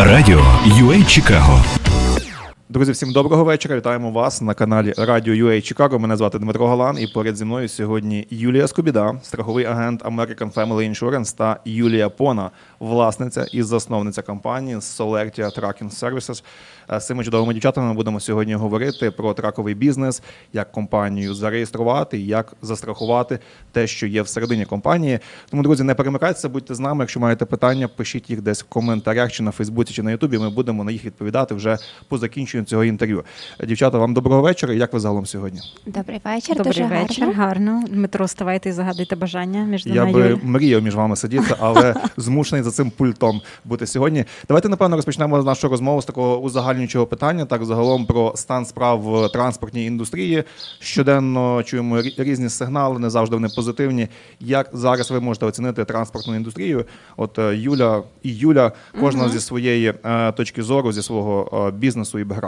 Радіо UA Чикаго Друзі, всім доброго вечора. Вітаємо вас на каналі Радіо UA Чикаго. Мене звати Дмитро Галан, і поряд зі мною сьогодні Юлія Скобіда, страховий агент American Family Insurance та Юлія Пона, власниця і засновниця компанії Solertia Tracking Services. Е, З цими чудовими дівчатами ми будемо сьогодні говорити про траковий бізнес, як компанію зареєструвати, як застрахувати те, що є всередині компанії. Тому, друзі, не перемикайтеся, будьте з нами. Якщо маєте питання, пишіть їх десь в коментарях чи на Фейсбуці, чи на Ютубі. Ми будемо на їх відповідати вже по закінченню цього інтерв'ю. Дівчата, вам доброго вечора. Як ви загалом сьогодні? Добрий вечір, Добрий дуже вечір, гарно. гарно. Дмитро, ставайте і загадуйте бажання між Я двома би Юль. мріяв між вами сидіти, але змушений за цим пультом бути сьогодні. Давайте напевно розпочнемо нашу розмову з такого узагальнюючого питання. Так, загалом про стан справ в транспортній індустрії. Щоденно чуємо різні сигнали, не завжди вони позитивні. Як зараз ви можете оцінити транспортну індустрію? От е, Юля і Юля, кожна зі своєї е, точки зору, зі свого е, бізнесу і бекграунду.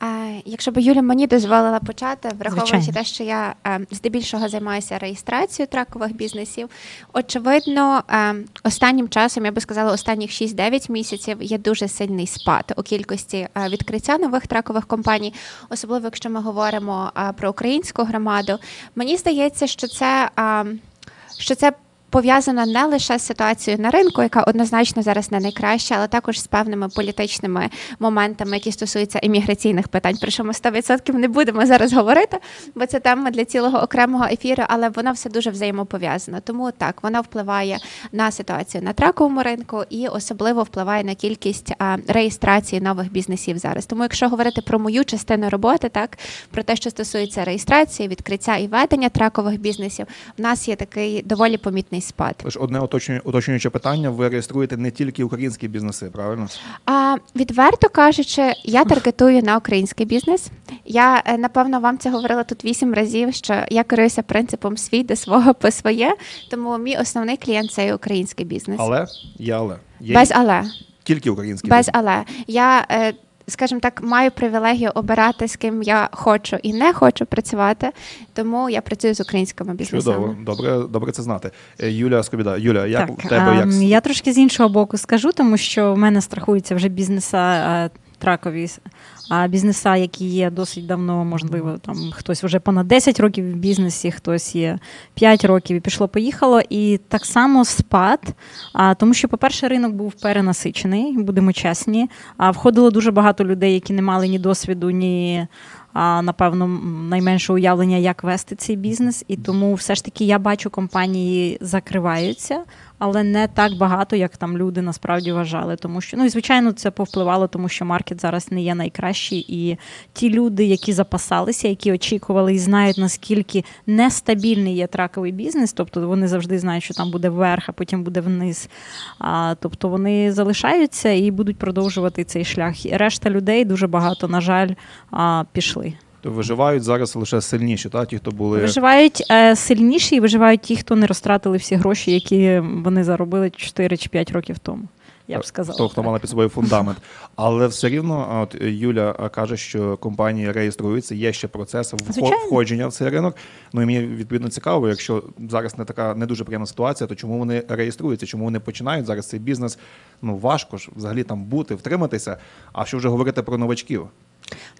А, якщо б Юля мені дозволила почати, враховуючи Звичайно. те, що я е, здебільшого займаюся реєстрацією тракових бізнесів, очевидно, е, останнім часом, я би сказала, останніх 6-9 місяців є дуже сильний спад у кількості е, відкриття нових тракових компаній, особливо якщо ми говоримо про українську громаду. Мені здається, що це, що це пов'язано не лише з ситуацією на ринку, яка однозначно зараз не найкраща, але також з певними політичними моментами, які стосуються імміграційних питань. Про ми 100% не будемо зараз говорити, бо це тема для цілого окремого ефіру, але воно все дуже взаємопов'язано. Тому так воно впливає на ситуацію на траковому ринку і особливо впливає на кількість реєстрації нових бізнесів зараз. Тому, якщо говорити про мою частину роботи, так про те, що стосується реєстрації, відкриття і ведення тракових бізнесів, в нас є такий доволі помітний спад. Лише одне уточнює- уточнююче питання: ви реєструєте не тільки українські бізнеси, правильно? А відверто кажучи, я таргетую на український бізнес. Я е, напевно вам це говорила тут вісім разів. Що я керуюся принципом свій до свого по своє. Тому мій основний клієнт це український бізнес. Але є але є Без але. тільки українські Без бізнеси. але. Я, е, скажімо так, маю привілегію обирати, з ким я хочу і не хочу працювати, тому я працюю з українськими бізнесами. Чудово, добре, добре це знати. Е, Юля Скобіда, Юля, як Так, тебе ем, як я трошки з іншого боку скажу, тому що в мене страхується вже бізнеса е, тракові. А бізнеса, які є досить давно, можливо, там хтось вже понад 10 років в бізнесі, хтось є 5 років і пішло, поїхало. І так само спад. А тому, що, по-перше, ринок був перенасичений, будемо чесні. А входило дуже багато людей, які не мали ні досвіду, ні. А напевно найменше уявлення, як вести цей бізнес, і тому все ж таки я бачу, компанії закриваються, але не так багато, як там люди насправді вважали. Тому що ну і звичайно це повпливало, тому що маркет зараз не є найкращий, і ті люди, які запасалися, які очікували і знають наскільки нестабільний є траковий бізнес, тобто вони завжди знають, що там буде вверх, а потім буде вниз. А, тобто вони залишаються і будуть продовжувати цей шлях. І решта людей дуже багато, на жаль, а, пішли. То виживають зараз лише сильніші, та ті, хто були Виживають е, сильніші і виживають ті, хто не розтратили всі гроші, які вони заробили 4 чи 5 років тому. Я б сказала. хто, хто мала під собою фундамент. Але все рівно, от Юля каже, що компанії реєструються, є ще процес Звичайно. входження в цей ринок. Ну і мені відповідно цікаво, якщо зараз не така не дуже приємна ситуація, то чому вони реєструються? Чому вони починають зараз цей бізнес? Ну важко ж взагалі там бути, втриматися. А що вже говорити про новачків?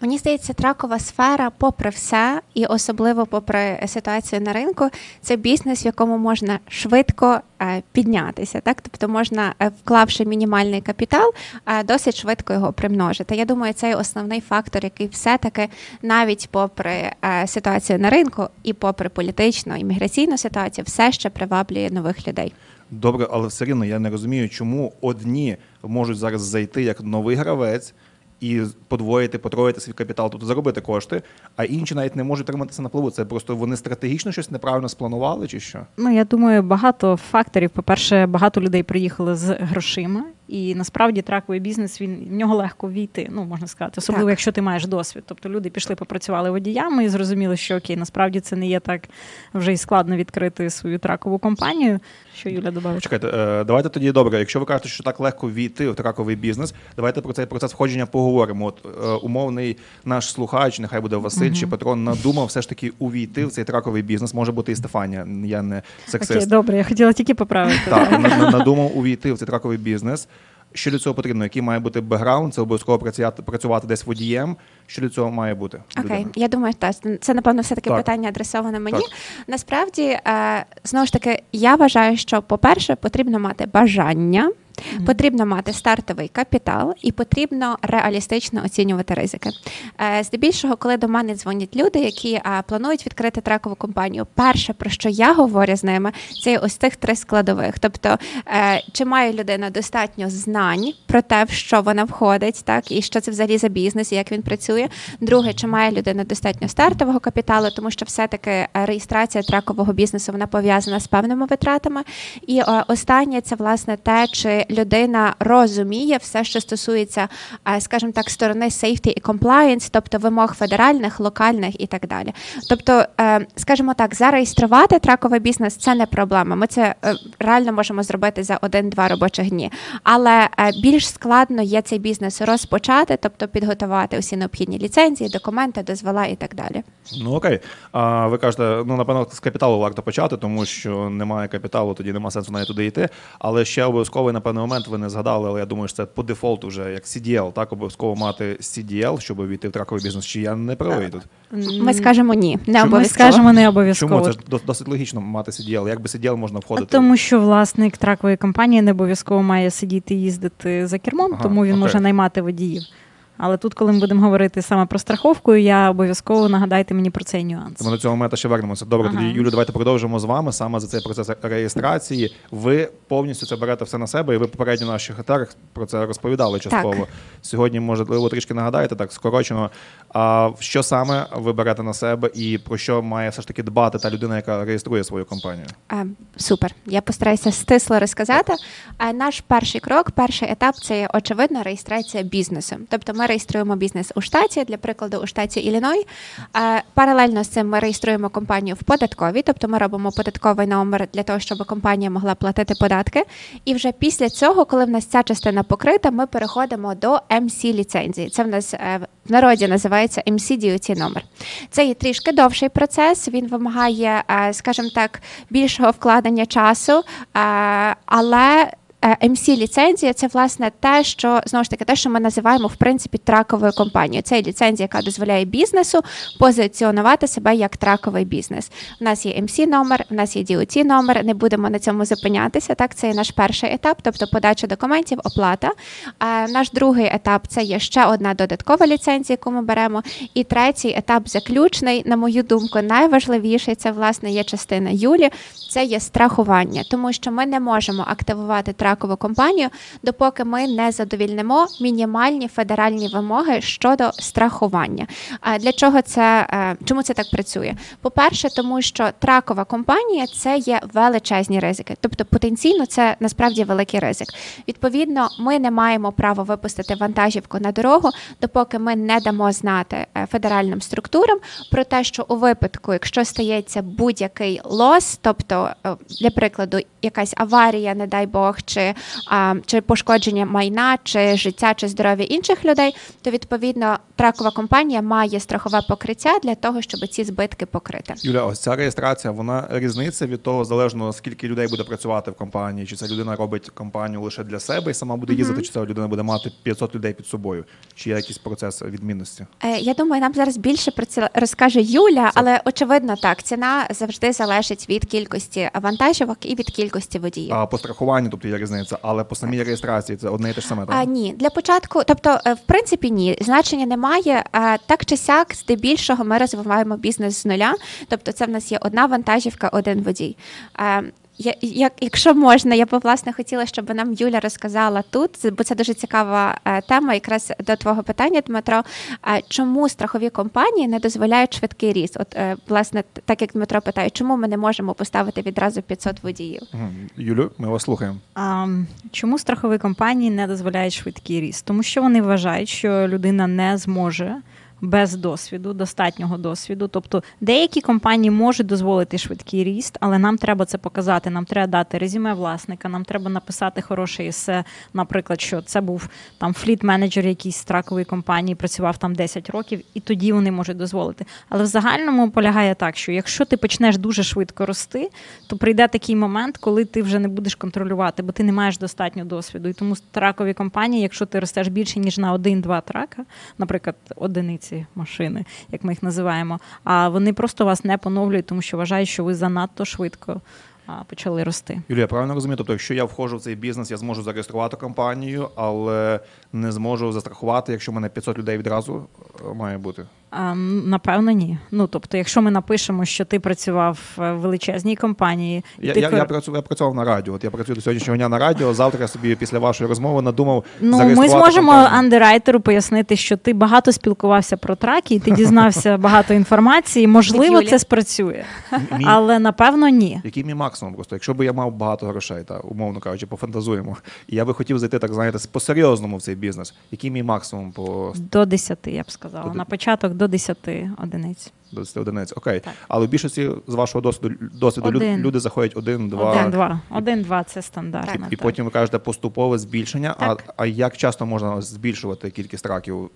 Мені здається, тракова сфера, попри все, і особливо попри ситуацію на ринку, це бізнес, в якому можна швидко е, піднятися. Так, тобто можна, е, вклавши мінімальний капітал, е, досить швидко його примножити. Я думаю, це основний фактор, який все-таки навіть попри ситуацію на ринку і попри політичну і міграційну ситуацію, все ще приваблює нових людей. Добре, але все рівно я не розумію, чому одні можуть зараз зайти як новий гравець і подвоїти, потроїти свій капітал, тобто заробити кошти, а інші навіть не можуть триматися на плаву. Це просто вони стратегічно щось неправильно спланували, чи що? Ну, я думаю, багато факторів. По-перше, багато людей приїхали з грошима, і насправді траковий бізнес він в нього легко війти. Ну можна сказати, особливо Так. якщо ти маєш досвід. Тобто люди пішли, попрацювали водіями і зрозуміли, що окей, насправді це не є так вже і складно відкрити свою тракову компанію. Що Юля додала? Чекайте, е, давайте тоді добре. Якщо ви кажете, що так легко війти в траковий бізнес, давайте про цей процес входження поговоримо. От е, умовний наш слухач, нехай буде Василь чи Петро, надумав все ж таки увійти в цей траковий бізнес. Може бути і Стефанія. Я не Окей, добре, я хотіла тільки поправити. Так, на- на- надумав увійти в цей траковий бізнес. Що для цього потрібно? Який має бути бекграунд? Це обов'язково працювати, працювати десь водієм. Що для цього має бути? Окей, людина? я думаю, так. Це напевно все таки Так. питання адресоване мені. Так. Насправді, е, знову ж таки, я вважаю, що, по-перше, потрібно мати бажання. Потрібно мати стартовий капітал і потрібно реалістично оцінювати ризики. Е, Здебільшого, коли до мене дзвонять люди, які е, планують відкрити трекову компанію, перше про що я говорю з ними, це ось цих три складових. Тобто, е, чи має людина достатньо знань про те, в що вона входить, так і що це взагалі за бізнес, і як він працює. Друге, чи має людина достатньо стартового капіталу, тому що все-таки реєстрація трекового бізнесу вона пов'язана з певними витратами. І останнє це власне те, чи людина розуміє все, що стосується, е, скажімо так, сторони safety і compliance, тобто вимог федеральних, локальних і так далі. Тобто, е, скажімо так, зареєструвати траковий бізнес це не проблема. Ми це е, реально можемо зробити за один-два робочих дні. Але більш складно є цей бізнес розпочати, тобто підготувати усі необхідні ліцензії, документи, дозвола і так далі. Ну окей. А ви кажете, ну напевно, з капіталу варто почати, тому що немає капіталу, тоді немає сенсу навіть туди йти. Але ще обов'язковий на певний момент ви не згадали, але я думаю, що це по дефолту вже як CDL, так обов'язково мати CDL, щоб війти в траковий бізнес. Чи я не правий тут? Ми скажемо ні, не Чому? Ми обов'язково. скажемо не обов'язково. Чому це ж дос- досить логічно мати CDL? Як би CDL можна входити? Тому що власник тракової компанії не обов'язково має сидіти і їздити за кермом, Ага, тому він окей. може наймати водіїв. Але тут, коли ми будемо говорити саме про страховку, я обов'язково нагадайте мені про цей нюанс. Ми до цього моменту ще вернемося. Добре, Ага. тоді Юлю, давайте продовжимо з вами саме за цей процес реєстрації. Ви повністю це берете все на себе, і ви попередньо на наших етерах про це розповідали частково. Так. Сьогодні, можливо, трішки нагадаєте так скорочено. А що саме ви берете на себе, і про що має все ж таки дбати та людина, яка реєструє свою компанію? Е, Супер. Я постараюся стисло розказати. Е, Наш перший крок, перший етап це є, очевидно реєстрація бізнесу. Тобто ми реєструємо бізнес у штаті, для прикладу, у штаті Ілліной. Е, Паралельно з цим ми реєструємо компанію в податковій, тобто ми робимо податковий номер для того, щоб компанія могла платити податки. І вже після цього, коли в нас ця частина покрита, ми переходимо до MC ліцензії. Це в нас е, в народі називається MC DOT номер. Це є трішки довший процес. Він вимагає, е, скажімо так, більшого вкладення часу, е, але. MC ліцензія це власне те, що знову ж таки те, що ми називаємо в принципі траковою компанією. Це ліцензія, яка дозволяє бізнесу позиціонувати себе як траковий бізнес. У нас є MC номер, у нас є DOT номер. Не будемо на цьому зупинятися. Так, це є наш перший етап, тобто подача документів, оплата. А наш другий етап це є ще одна додаткова ліцензія, яку ми беремо. І третій етап заключний, на мою думку, найважливіший це власне є частина Юлі. Це є страхування, тому що ми не можемо активувати тракову компанію, допоки ми не задовільнимо мінімальні федеральні вимоги щодо страхування. Для чого це е, чому це так працює? По-перше, тому що тракова компанія це є величезні ризики, тобто потенційно це насправді великий ризик. Відповідно, ми не маємо права випустити вантажівку на дорогу, допоки ми не дамо знати е, федеральним структурам про те, що у випадку, якщо стається будь-який лос, тобто, е, для прикладу, якась аварія, не дай Бог, чи, а, чи пошкодження майна, чи життя, чи здоров'я інших людей, то відповідно тракова компанія має страхове покриття для того, щоб ці збитки покрити. Юля, ось ця реєстрація, вона різниця від того, залежно скільки людей буде працювати в компанії, чи ця людина робить компанію лише для себе і сама буде їздити, чи ця людина буде мати 500 людей під собою, чи є якийсь процес відмінності? Е, Я думаю, нам зараз більше про це розкаже Юля, але очевидно так, ціна завжди залежить від кількості вантажівок і від кількості водіїв. А по страхуванню, тобто є різниця, але по самій реєстрації це одне і те ж саме. Так? А, ні, для початку, тобто, е, в принципі, ні, значення немає. Так чи сяк, здебільшого, ми розвиваємо бізнес з нуля. Тобто, це в нас є одна вантажівка, один водій. Я, як, якщо можна, я б власне хотіла, щоб нам Юля розказала тут, бо це дуже цікава е, тема, якраз до твого питання, Дмитро. А чому страхові компанії не дозволяють швидкий ріст? От е, власне, так як Дмитро питає, чому ми не можемо поставити відразу 500 водіїв? Юлю, ми вас слухаємо. А, чому страхові компанії не дозволяють швидкий ріст? Тому що вони вважають, що людина не зможе без досвіду, достатнього досвіду. Тобто деякі компанії можуть дозволити швидкий ріст, але нам треба це показати. Нам треба дати резюме власника, нам треба написати хороше есе, наприклад, що це був там фліт-менеджер якійсь з тракової компанії, працював там 10 років, і тоді вони можуть дозволити. Але в загальному полягає так, що якщо ти почнеш дуже швидко рости, то прийде такий момент, коли ти вже не будеш контролювати, бо ти не маєш достатньо досвіду. І тому тракові компанії, якщо ти ростеш більше ніж на один-два трака, наприклад, одиниці машини, як ми їх називаємо, а вони просто вас не поновлюють, тому що вважають, що ви занадто швидко почали рости. Юлія, правильно розумію? Тобто, якщо я входжу в цей бізнес, я зможу зареєструвати компанію, але не зможу застрахувати, якщо в мене 500 людей відразу е, має бути. Напевно, ні. Ну тобто, якщо ми напишемо, що ти працював в величезній компанії, і Я, ти я, я, працював, я працював на радіо. От я працюю до сьогоднішнього дня на радіо. Завтра я собі після вашої розмови надумав Ну, ми зможемо компанію. андеррайтеру пояснити, що ти багато спілкувався про траки, і ти дізнався багато інформації. Можливо, це спрацює, Мій- але напевно ні. Який мій максимум? Просто якщо б я мав багато грошей, та умовно кажучи, пофантазуємо, і я би хотів зайти, так знаєте, по-серйозному в цей бізнес. Який мій максимум по До 10, я б сказала. До На початок до 10 одиниць. 20 одиниць? Окей. Так. Але в більшості з вашого досвіду досвіду Один. люди заходять один, два. Один-два. Один-два це стандартно. І так. потім ви кажете поступове збільшення. А, Так. а як часто можна збільшувати кількість раків,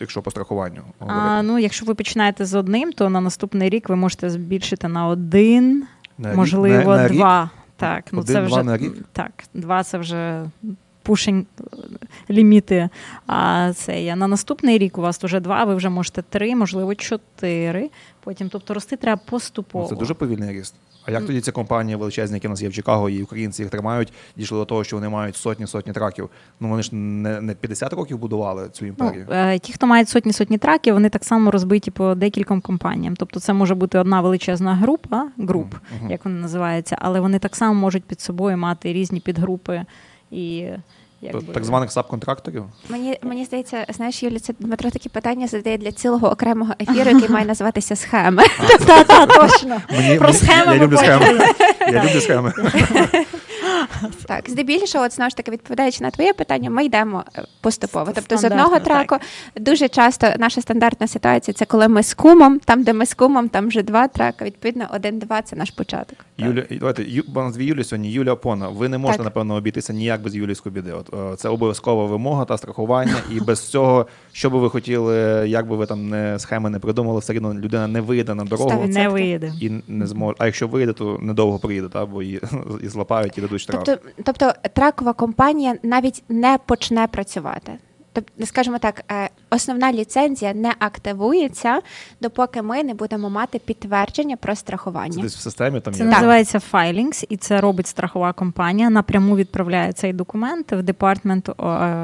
якщо по страхуванню? говорити? А, ну, якщо ви починаєте з одним, то на наступний рік ви можете збільшити на один, На рік- можливо, на- на рік? два. Так, ну Один, це два вже на рік? так, два це вже пушень ліміти. А це є на наступний рік. У вас вже два, ви вже можете три, можливо, чотири. Потім, тобто рости треба поступово. Ну, це дуже повільний ріст. А як тоді ці компанії величезні, які в нас є в Чикаго, і українці їх тримають, дійшли до того, що вони мають сотні сотні траків. Ну вони ж не, не 50 років будували цю Ну, імперію. е, ті, хто мають сотні сотні траків, вони так само розбиті по декільком компаніям. Тобто це може бути одна величезна група, груп, Мгм. як вони називаються, але вони так само можуть під собою мати різні підгрупи і якби... так званих сабконтракторів. Мені мені здається, знаєш, Юлі, це Дмитро такі питання задає для цілого окремого ефіру, який має називатися схеми. Точно. Про схеми я люблю схеми. Я люблю схеми. Так, здебільшого, от знову ж таки, відповідаючи на твоє питання, ми йдемо е, поступово. Тобто, з одного траку дуже часто наша стандартна ситуація це коли ми з кумом, там, де ми з кумом, там вже два трака. Відповідно, один-два це наш початок. Юля, давайте Ю, нас дві Юлі сьогодні. Юля Опона. Ви не можете Так. напевно обійтися ніяк без Юлії Скобіди. От е, це обов'язкова вимога та страхування. І без цього, що би ви хотіли, як би ви там не схеми не придумали, все одно людина не вийде на дорогу. Ставить. Не виїде. І не зможе. А якщо вийде, то недовго приїде, та, бо її і злапають і дадуть штраф. Тобто, тобто тракова компанія навіть не почне працювати. Тобто, скажімо так, е, основна ліцензія не активується, допоки ми не будемо мати підтвердження про Це страхування. десь в системі там Це є. називається файлінгс, і це робить страхова компанія. Напряму відправляє цей документ в Department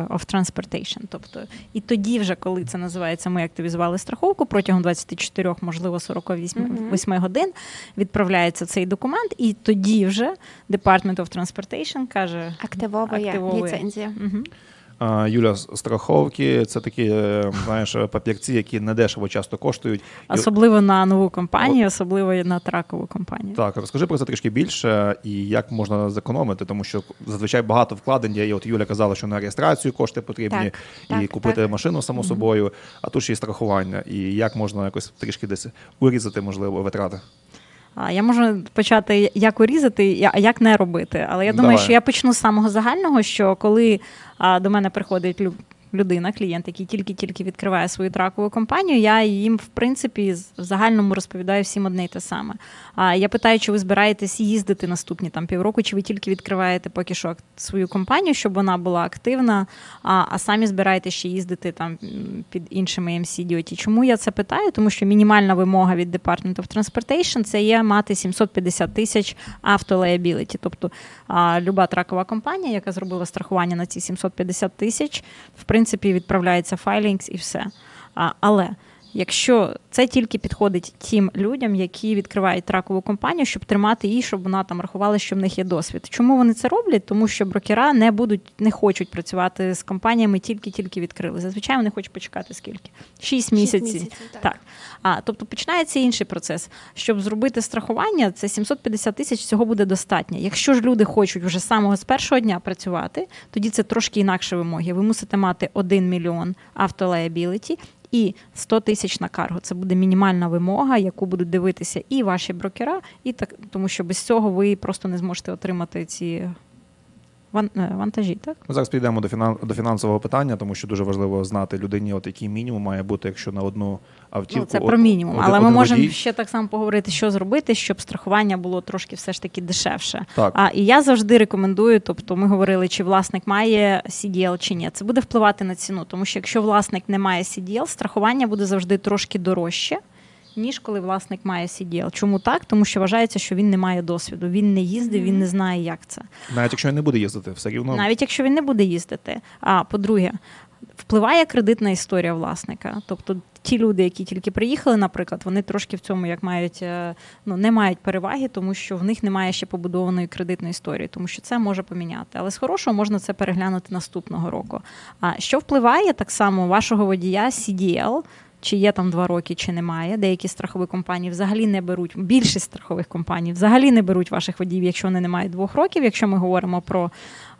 of Transportation. Тобто, і тоді, вже коли це називається, ми активізували страховку протягом 24, можливо, 48 Мгм. 8 годин. Відправляється цей документ, і тоді вже Department of Transportation каже Активовує, Активовує. ліцензію. Угу. Юля, страховки це такі, е, знаєш, папірці, які недешево часто коштують. Особливо на нову компанію, особливо на тракову компанію. Так, розкажи про це трішки більше і як можна зекономити, тому що зазвичай багато вкладень є. І от Юля казала, що на реєстрацію кошти потрібні, Так, і так, купити так. машину само собою, а тут ще й страхування. І як можна якось трішки десь урізати, можливо, витрати. Я можу почати як урізати, а як не робити. Але я думаю, Давай. що я почну з самого загального, що коли до мене приходить людина, клієнт, який тільки-тільки відкриває свою тракову компанію, я їм, в принципі, в загальному розповідаю всім одне й те саме. А я питаю, чи ви збираєтесь їздити наступні там півроку, чи ви тільки відкриваєте поки що свою компанію, щоб вона була активна, а, а самі збираєтесь ще їздити там під іншими MC DOT. Чому я це питаю? Тому що мінімальна вимога від Department of Transportation це є мати 750 тисяч автолеябіліті. Тобто люба тракова компанія, яка зробила страхування на ці 750 тисяч, в принципі, відправляється файлінгс і все. Але Якщо це тільки підходить тим людям, які відкривають тракову компанію, щоб тримати її, щоб вона там рахувала, що в них є досвід. Чому вони це роблять? Тому що брокера не будуть, не хочуть працювати з компаніями, тільки-тільки відкрили. Зазвичай вони хочуть почекати скільки? Шість місяців. місяців, так. так. А тобто починається інший процес. Щоб зробити страхування, це 750 тисяч цього буде достатньо. Якщо ж люди хочуть вже з самого з першого дня працювати, тоді це трошки інакше вимоги. Ви мусите мати 1 мільйон автолеябіліті і 100 тисяч на карго. Це буде мінімальна вимога, яку будуть дивитися і ваші брокера, і так, тому що без цього ви просто не зможете отримати ці вантажі. Так? Ми зараз підійдемо до фінан... до фінансового питання, тому що дуже важливо знати людині, от який мінімум має бути, якщо на одну автівку. Ну, це про мінімум. один- Але ми можемо водій. ще так само поговорити, що зробити, щоб страхування було трошки все ж таки дешевше. Так. А і я завжди рекомендую. Тобто, ми говорили, чи власник має CDL чи ні. Це буде впливати на ціну, тому що якщо власник не має CDL, страхування буде завжди трошки дорожче. Ніж коли власник має CDL. Чому так? Тому що вважається, що він не має досвіду. Він не їздив, він не знає, як це. Навіть якщо він не буде їздити, все рівно Навіть якщо він не буде їздити. А по-друге, впливає кредитна історія власника. Тобто ті люди, які тільки приїхали, наприклад, вони трошки в цьому як мають е, ну не мають переваги, тому що в них немає ще побудованої кредитної історії, тому що це може поміняти. Але з хорошого можна це переглянути наступного року. А що впливає так само вашого водія CDL, чи є там два роки, чи немає. Деякі страхові компанії взагалі не беруть. Більшість страхових компаній взагалі не беруть ваших водіїв, якщо вони не мають двох років. Якщо ми говоримо про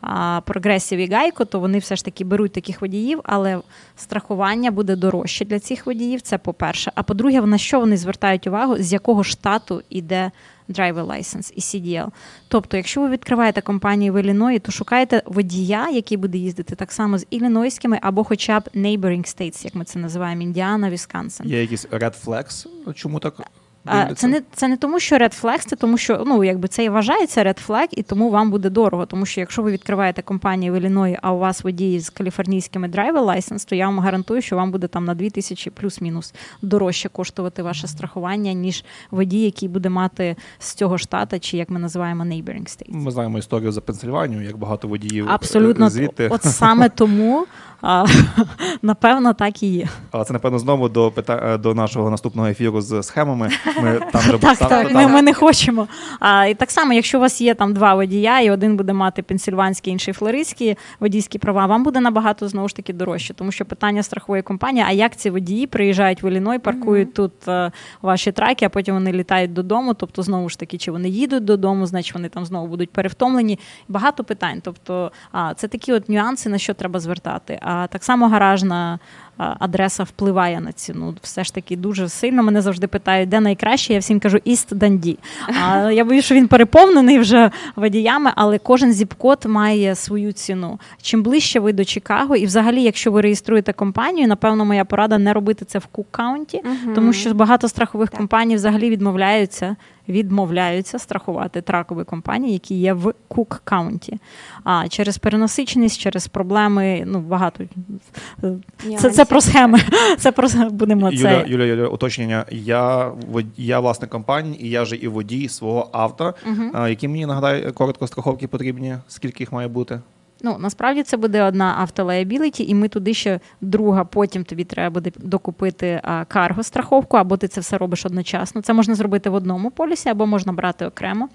а, прогресів і гайко, то вони все ж таки беруть таких водіїв, але страхування буде дорожче для цих водіїв. Це по-перше. А по-друге, на що вони звертають увагу, з якого штату йде driver license і CDL. Тобто, якщо ви відкриваєте компанію в Ілліної, то шукайте водія, який буде їздити так само з іллінойськими або хоча б neighboring states, як ми це називаємо, Індіана, Вісконсин. є якісь red flags. Чому так? А, дивляться? Це не це не тому, що red flag, це тому, що ну якби це і вважається red flag, і тому вам буде дорого. Тому що якщо ви відкриваєте компанію в Ілліної, а у вас водії з каліфорнійськими driver license, то я вам гарантую, що вам буде там на 2 тисячі плюс-мінус дорожче коштувати ваше страхування, ніж водій, який буде мати з цього штата, чи як ми називаємо neighboring states. Ми знаємо історію за Пенсильванію, як багато водіїв е, Абсолютно звідти. от саме тому а, напевно так і є. Але це напевно знову до пита... до нашого наступного ефіру з схемами. Ми там вже Так, там- так, там- ми, ми не хочемо. А, і так само, якщо у вас є там два водія, і один буде мати пенсильванські, інший флоридські водійські права, вам буде набагато знову ж таки дорожче, тому що питання страхової компанії, а як ці водії приїжджають в Ілліной, паркують тут е, ваші траки, а потім вони літають додому. Тобто, знову ж таки, чи вони їдуть додому, значить вони там знову будуть перевтомлені. Багато питань. Тобто, а, це такі от нюанси, на що треба звертати. А так само гаражна а, адреса впливає на ціну. Все ж таки дуже сильно. Мене завжди питають, де найкраще. Я всім кажу Іст Данді. А я боюсь, що він переповнений вже водіями, але кожен зіп-код має свою ціну. Чим ближче ви до Чикаго, і взагалі, якщо ви реєструєте компанію, напевно, моя порада не робити це в Кук-каунті, Мгм. тому що багато страхових Так. компаній взагалі відмовляються. Відмовляються страхувати тракові компанії, які є в Кук Каунті. А через перенасиченість, через проблеми, ну багато це, це про схеми. Це про будемо Юля, це. Юля, Юля, уточнення. Я я власник компанії, і я же і водій свого авто. А, які мені нагадай коротко страховки потрібні? Скільки їх має бути? Ну насправді це буде одна автолеябіліті, і ми туди ще друга. Потім тобі треба буде докупити карго страховку, або ти це все робиш одночасно. Це можна зробити в одному полісі, або можна брати окремо.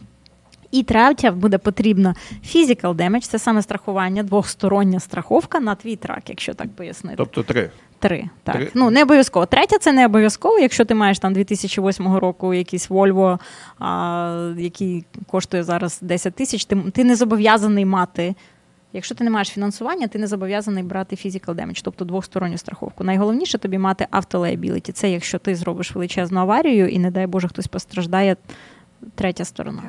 І третя буде потрібна physical damage, це саме страхування, двохстороння страховка на твій трак, якщо так пояснити. Тобто три. Три, так. Три. Ну, не обов'язково. Третя це не обов'язково. Якщо ти маєш там 2008 року якийсь Volvo, а, який коштує зараз 10 тисяч, ти, ти не зобов'язаний мати. Якщо ти не маєш фінансування, ти не зобов'язаний брати physical damage, тобто двосторонню страховку. Найголовніше тобі мати автолеябіліті. Це якщо ти зробиш величезну аварію і, не дай Боже, хтось постраждає, третя сторона.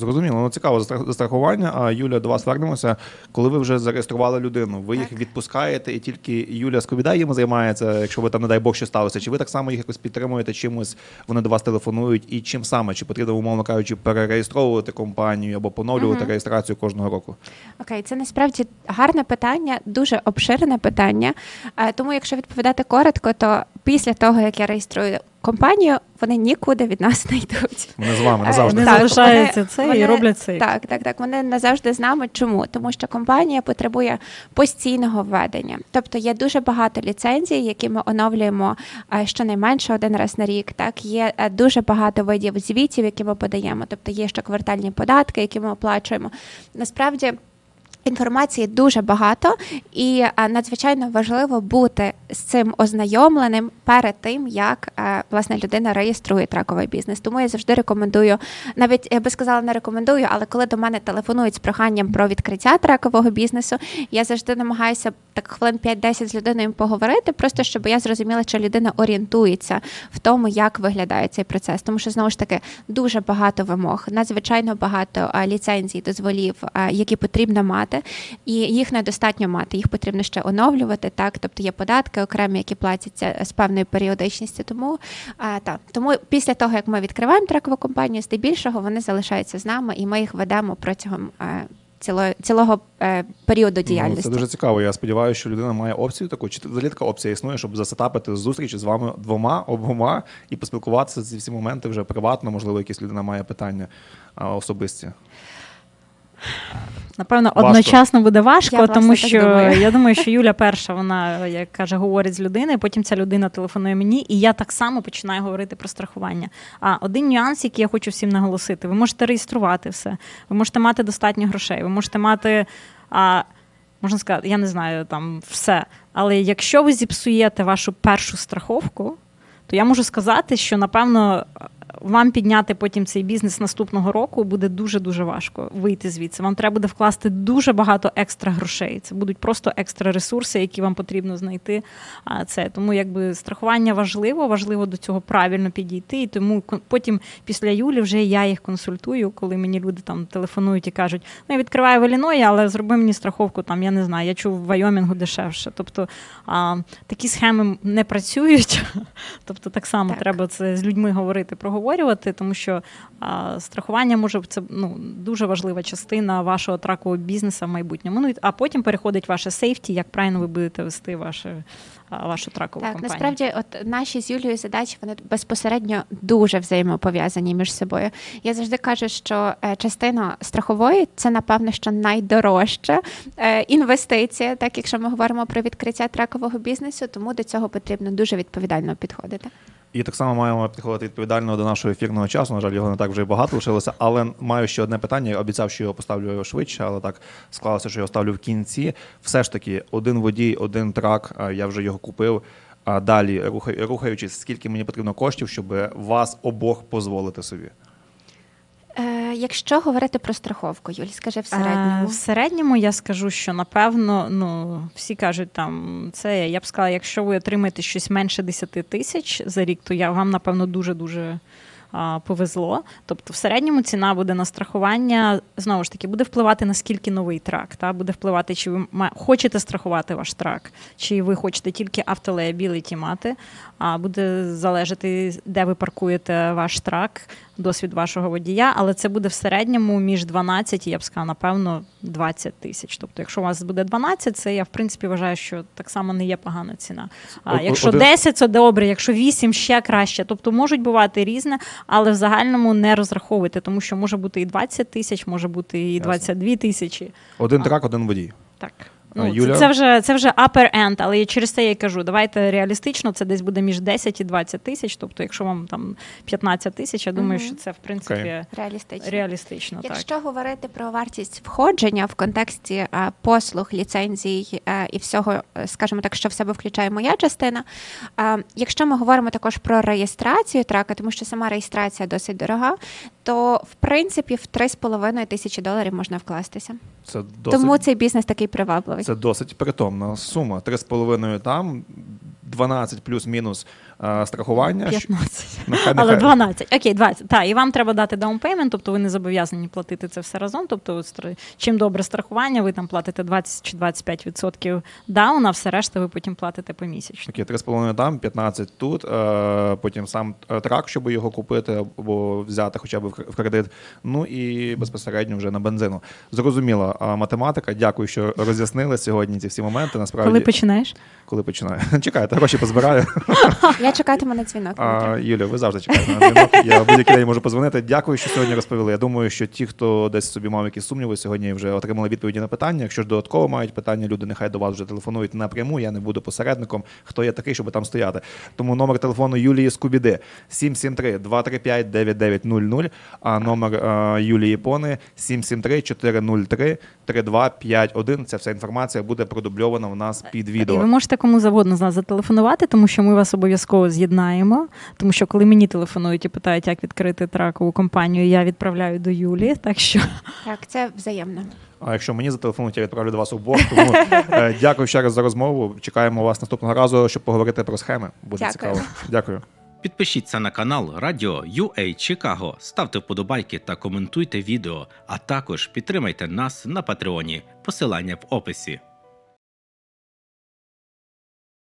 Зрозуміло, ну цікаво застрах- застрахування. А Юля, до вас вернемося. Коли ви вже зареєстрували людину, ви їх відпускаєте, і тільки Юля Скобіда їм займається, якщо ви там, не дай Бог, що сталося. Чи ви так само їх якось підтримуєте чимось? Вони до вас телефонують, і чим саме? Чи потрібно, умовно кажучи, перереєстровувати компанію або поновлювати Мгм. реєстрацію кожного року? Окей, це насправді гарне питання, дуже обширене питання. Е, Тому, якщо відповідати коротко, то після того, як я реєструю компанію, вони нікуди від нас не йдуть. Вони з вами Е, назавжди. Так, залишаються вони- це і роблять це. Так, так, так. Вони назавжди з нами. Чому? Тому що компанія потребує постійного введення. Тобто є дуже багато ліцензій, які ми оновлюємо е, щонайменше один раз на рік. Так, є е, дуже багато видів звітів, які ми подаємо. Тобто є щоквартальні податки, які ми оплачуємо. Насправді. Інформації дуже багато, і е, надзвичайно важливо бути з цим ознайомленим перед тим, як е, власне людина реєструє траковий бізнес. Тому я завжди рекомендую, навіть я би сказала, не рекомендую, але коли до мене телефонують з проханням про відкриття тракового бізнесу, я завжди намагаюся так хвилин 5-10 з людиною поговорити, просто щоб я зрозуміла, чи людина орієнтується в тому, як виглядає цей процес. Тому що знову ж таки дуже багато вимог, надзвичайно багато ліцензій, дозволів, які потрібно мати, і їх недостатньо мати. Їх потрібно ще оновлювати. Так, тобто є податки окремі, які платяться з певною періодичністю. Тому а, так, тому після того як ми відкриваємо тракову компанію, здебільшого вони залишаються з нами, і ми їх ведемо протягом. е, Цілого, цілого е, періоду діяльності. Ну, це дуже цікаво. Я сподіваюся, що людина має опцію таку. Чи взагалі така опція існує, щоб засетапити зустріч з вами двома обома і поспілкуватися ці всі моменти вже приватно, можливо, якісь людина має питання особисті. Напевно, Важко. одночасно буде важко, Я, тому що думаю. я думаю, що Юля перша, вона як каже, говорить з людиною, потім ця людина телефонує мені, і я так само починаю говорити про страхування. А один нюанс, який я хочу всім наголосити: ви можете реєструвати все, ви можете мати достатньо грошей, ви можете мати. А, Можна сказати, я не знаю там все. Але якщо ви зіпсуєте вашу першу страховку, то я можу сказати, що напевно вам підняти потім цей бізнес наступного року буде дуже дуже важко вийти звідси. Вам треба буде вкласти дуже багато екстра грошей. Це будуть просто екстра ресурси, які вам потрібно знайти. А це тому, якби страхування важливо, важливо до цього правильно підійти. І тому потім після Юлі вже я їх консультую, коли мені люди там телефонують і кажуть: ну я відкриваю в але зроби мені страховку там. Я не знаю, я чув в Вайомінгу дешевше. Тобто а, такі схеми не працюють. Тобто, так само Так. треба це з людьми говорити, проговорювати, тому що а, страхування може це ну дуже важлива частина вашого тракового бізнесу в майбутньому. Ну а потім переходить ваше сейфті, як правильно ви будете вести ваше, а, вашу тракову Так, компанію. насправді, от наші з Юлією задачі вони безпосередньо дуже взаємопов'язані між собою. Я завжди кажу, що е, частина страхової це напевно що найдорожча е, інвестиція, так якщо ми говоримо про відкриття тракового бізнесу, тому до цього потрібно дуже відповідально підходити. І так само маємо підходити відповідально до нашого ефірного часу. На жаль, його не так вже багато лишилося. Але маю ще одне питання. Я обіцяв, що його поставлю швидше, але так склалося, що його ставлю в кінці. Все ж таки, один водій, один трак. Я вже його купив. А далі, рухаючись, скільки мені потрібно коштів, щоб вас обох позволити собі? Якщо говорити про страховку, Юль, скажи в Е, середньому. В середньому я скажу, що напевно, ну всі кажуть, там це я б сказала, якщо ви отримаєте щось менше 10 тисяч за рік, то я вам напевно дуже дуже. Повезло, тобто в середньому ціна буде на страхування знову ж таки буде впливати на скільки новий трак. Та буде впливати, чи ви хочете страхувати ваш трак, чи ви хочете тільки автолеябіліті мати. А буде залежати, де ви паркуєте ваш трак, досвід вашого водія, але це буде в середньому між 12 і я б сказала, напевно, 20 тисяч. Тобто, якщо у вас буде 12, це я в принципі вважаю, що так само не є погана ціна. А якщо один- 10, це добре, якщо 8, ще краще. Тобто можуть бувати різне, але в загальному не розраховуйте, тому що може бути і 20 тисяч, може бути і Ясно. 22 тисячі. Один трак, один водій. Так. А, Ну, Юля? це, це вже це вже upper end, але я через це я кажу. Давайте реалістично, це десь буде між 10 і 20 тисяч. Тобто, якщо вам там 15 тисяч, я думаю, Мгм. що це в принципі Окей. Реалістично. реалістично. Так. Якщо говорити про вартість входження в контексті е, послуг, ліцензій е, і всього, е, скажімо так, що в себе включає моя частина. е, Якщо ми говоримо також про реєстрацію трака, тому що сама реєстрація досить дорога, то в принципі в 3,5 тисячі доларів можна вкластися. Це досить, Тому цей бізнес такий привабливий. це досить притомна сума. 3,5 там, 12 плюс-мінус а, страхування. Що- 15. Нехай, Але нехай. 12. Окей, 20. Так, і вам треба дати даунпеймент, тобто ви не зобов'язані платити це все разом. Тобто, от чим добре страхування, ви там платите 20 чи 25% даун, а все решта ви потім платите помісячно. Окей, 3,5 там, 15 тут, е, потім сам е, трак, щоб його купити або взяти хоча б в кр- в кредит. Ну і безпосередньо вже на бензину. Зрозуміла математика. Дякую, що роз'яснили сьогодні ці всі моменти. Насправді, Коли починаєш? коли починаю. Чекайте, гроші позбираю. Я чекатиму на дзвінок. А, Юля, ви завжди чекаєте на дзвінок. Я будь-який день можу позвонити. Дякую, що сьогодні розповіли. Я думаю, що ті, хто десь собі мав якісь сумніви, сьогодні вже отримали відповіді на питання. Якщо ж додатково мають питання, люди нехай до вас вже телефонують напряму. Я не буду посередником. Хто я такий, щоб там стояти? Тому номер телефону Юлії Скубіди 773 235 9900, а номер е, Юлії Пони 773 403 3251. Ця вся інформація буде продубльована в нас під І ви можете кому завгодно з нас зателефонувати, тому що ми вас обов'язково з'єднаємо. Тому що коли мені телефонують і питають, як відкрити тракову компанію, я відправляю до Юлі. Так що Так, це взаємно. А якщо мені зателефонують, я відправлю до вас обох. Тому е, дякую ще раз за розмову. Чекаємо вас наступного разу, щоб поговорити про схеми. Буде Дякую. цікаво. Дякую. Підпишіться на канал Радіо UA Чикаго, ставте вподобайки та коментуйте відео, а також підтримайте нас на Патреоні. Посилання в описі.